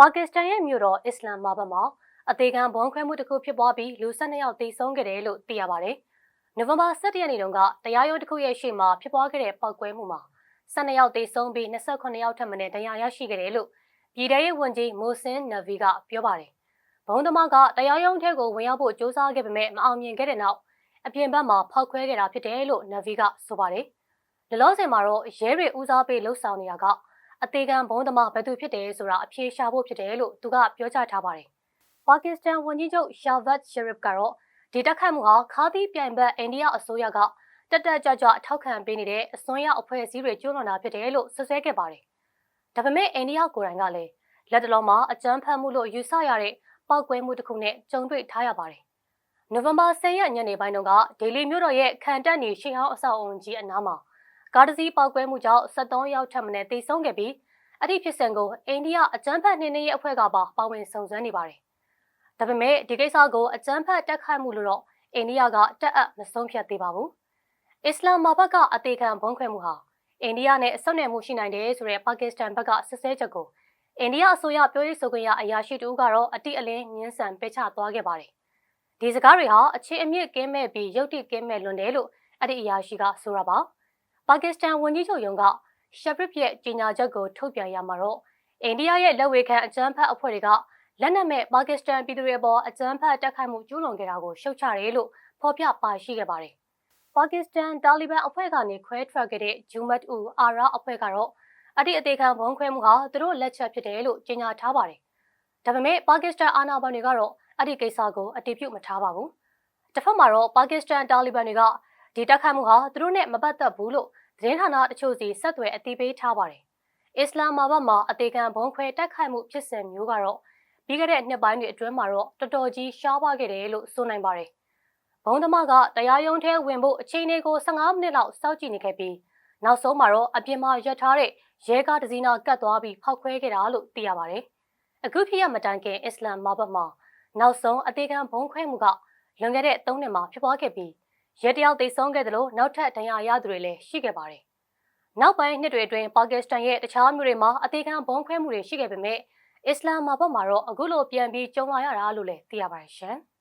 ပါကစ္စတန်ရဲ့မြို့တော်အစ္စလမ်မာဘတ်မှာအသေးခံဘုံခွဲမှုတစ်ခုဖြစ်ပွားပြီးလူ12ယောက်သေဆုံးခဲ့တယ်လို့သိရပါတယ်။နိုဝင်ဘာ17ရက်နေ့တုန်းကတရားရုံးတစ်ခုရဲ့ရှေ့မှာဖြစ်ပွားခဲ့တဲ့ပောက်ကွဲမှုမှာ12ယောက်သေဆုံးပြီး28ယောက်ထပ်မံတရားရရှိခဲ့တယ်လို့ပြည်ထရေးဝန်ကြီးမိုဆင်နဗီကပြောပါတယ်။ဘုံသမားကတရားရုံးထဲကိုဝင်ရောက်ဖို့ကြိုးစားခဲ့ပေမဲ့မအောင်မြင်ခဲ့တဲ့နောက်အပြင်ဘက်မှာဖောက်ခွဲခဲ့တာဖြစ်တယ်လို့နဗီကဆိုပါတယ်။လလောဆယ်မှာတော့ရဲတွေဦးစားပေးလှုပ်ဆောင်နေတာက အသေးခံဘုံသမားဘယ်သူဖြစ်တယ်ဆိုတာအဖြေရှာဖို့ဖြစ်တယ်လို့သူကပြောကြားထားပါတယ်။ပါကစ္စတန်ဝန်ကြီးချုပ်ရှာဗတ်ရှရစ်ကတော့ဒီတက်ခတ်မှုဟာခါသီးပြိုင်ဘက်အိန္ဒိယအစိုးရကတက်တက်ကြွကြွထောက်ခံပေးနေတဲ့အစွန်းရောက်အဖွဲ့အစည်းတွေကျူးလွန်တာဖြစ်တယ်လို့ဆွဆွဲခဲ့ပါတယ်။ဒါပေမဲ့အိန္ဒိယကိုယ်တိုင်ကလည်းလက်တလုံးမှာအကြမ်းဖက်မှုလို့ယူဆရတဲ့ပောက်ကွဲမှုတစ်ခုနဲ့ကြုံတွေ့ထားရပါတယ်။နိုဝင်ဘာ10ရက်ညနေပိုင်းတုန်းကဒေလီမြို့တော်ရဲ့ခံတက်နေရှေးဟောင်းအဆောက်အုံကြီးအနားမှာ ကားတစ်စီးပောက်ကွဲမှုကြောင့်73ယောက်ထပ်မံတေဆုံးခဲ့ပြီးအဲ့ဒီဖြစ်စဉ်ကိုအိန္ဒိယအကြမ်းဖက်နှိမ်နင်းရေးအဖွဲ့ကပါပါဝင်စုံစမ်းနေပါတယ်။ဒါပေမဲ့ဒီကိစ္စကိုအကြမ်းဖက်တက်ခိုက်မှုလို့တော့အိန္ဒိယကတက်အပ်မဆုံးဖြတ်သေးပါဘူး။အစ္စလာမ်မာဘတ်ကအသေးခံဘုံခွဲမှုဟာအိန္ဒိယနဲ့အဆုတ်နယ်မှုရှိနိုင်တယ်ဆိုတဲ့ပါကစ္စတန်ဘက်ကစစ်ဆဲချက်ကိုအိန္ဒိယအစိုးရပြောရေးဆိုခွင့်ရအရာရှိတူကတော့အတိအလင်းညှင်းဆန်ပယ်ချသွားခဲ့ပါတယ်။ဒီစကားတွေဟာအခြေအမြစ်ကင်းမဲ့ပြီးရုပ်တိကင်းမဲ့လွန်တယ်လို့အဲ့ဒီအရာရှိကဆိုရပါ။ ပါကစ္စတန်ဝန်ကြီးချုပ်ယုံကရှပရစ်ရဲ့ကြေညာချက်ကိုထုတ်ပြန်ရမှာတော့အိန္ဒိယရဲ့လက်ဝေခံအကြမ်းဖက်အဖွဲ့တွေကလက်နက်မဲ့ပါကစ္စတန်ပြည်သူတွေအပေါ်အကြမ်းဖက်တိုက်ခိုက်မှုကျူးလွန်ခဲ့တာကိုရှုတ်ချတယ်လို့ဖော်ပြပါရှိခဲ့ပါတယ်။ပါကစ္စတန်တာလီဘန်အဖွဲ့ကနေခွဲထွက်ခဲ့တဲ့ဂျူမတ်ဦးအာရာအဖွဲ့ကတော့အဲ့ဒီအသေးခံဘုံခွဲမှုဟာသူတို့လက်ချက်ဖြစ်တယ်လို့ကြေညာထားပါတယ်။ဒါပေမဲ့ပါကစ္စတန်အာဏာပိုင်တွေကတော့အဲ့ဒီကိစ္စကိုအတည်ပြုမထားပါဘူး။တစ်ဖက်မှာတော့ပါကစ္စတန်တာလီဘန်တွေက ဒီတိုက်ခိုက်မှုဟာသူတို့နဲ့မပတ်သက်ဘူးလို့သတင်းဌာနတချို့စီဆက်သွယ်အသိပေးထားပါတယ်။အစ္စလာမ်မာဘတ်မှာအသေးခံဘုံခွဲတိုက်ခိုက်မှုဖြစ်စဉ်မျိုးကတော့ပြီးခဲ့တဲ့နှစ်ပိုင်းတွေအတွင်းမှာတော့တော်တော်ကြီးရှားပါခဲ့တယ်လို့ဆိုနိုင်ပါတယ်။ဘုံသမားကတရားရုံးထဲဝင်ဖို့အချိန်လေးကို15မိနစ်လောက်စောင့်ကြည့်နေခဲ့ပြီးနောက်ဆုံးမှာတော့အပြင်မှာရပ်ထားတဲ့ရဲကားတစ်စီးနာကတ်သွားပြီးဖောက်ခွဲခဲ့တာလို့သိရပါတယ်။အခုဖြစ်ရမတိုင်ခင်အစ္စလာမ်မာဘတ်မှာနောက်ဆုံးအသေးခံဘုံခွဲမှုကလွန်ခဲ့တဲ့3နှစ်မှာဖြစ်ပွားခဲ့ပြီး ရဲတယောက်သေဆုံးခဲ့တယ်လို့နောက်ထပ်ဒဏ်ရာရသူတွေလည်းရှိခဲ့ပါတယ်။နောက်ပိုင်းနှစ်တွေအတွင်းပါကစ္စတန်ရဲ့တခြားမြို့တွေမှာအသေးခံဘုံခွဲမှုတွေရှိခဲ့ပေမဲ့အစ္စလာမ်မာဘတ်မှာတော့အခုလိုပြန်ပြီးကြုံလာရတာလို့လည်းသိရပါတယ်ရှင်။